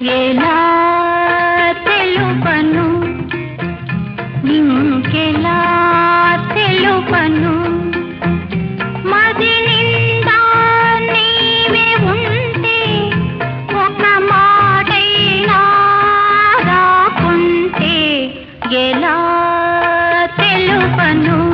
ఎలా తెలుపను? ఇంకెలా తెలుపను? మది నిండా నీవే ఉంటే ఒక మాటైనా రాకుంటే ఎలా తెలుపను?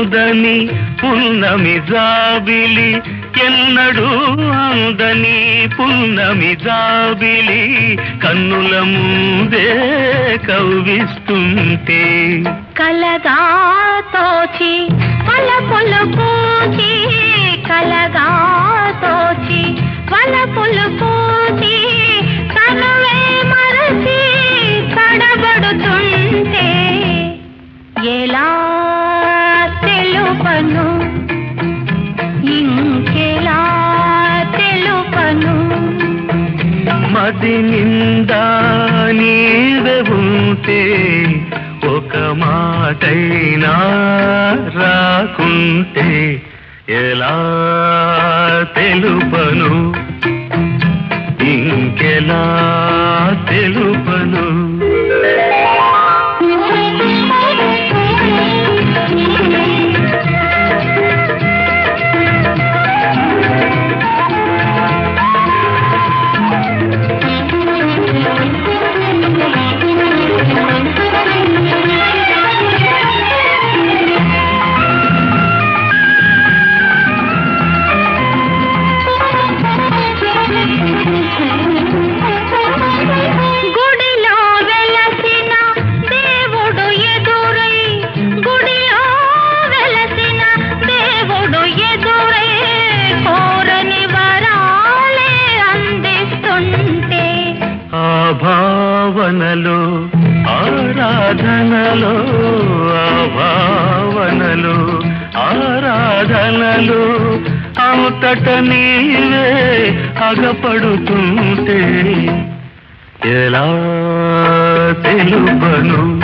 అందని పున్నమి జాబిలి ఎన్నడూ అందని పున్నమి జాబిలి కన్నుల ముందే కవ్విస్తుంటే. కలగా తోచి వలపులు పూచి మది నిండా నీవే ఉంటే ఒక మాటైనా రాకుంటే ఎలా తెలుపను? ఇంకెలా తెలుపను? భావనలో ఆరాధనలో ఆ భావనలో ఆరాధనలో. అంతట నీవే అగపడుతుంటే ఎలా తెలుపను?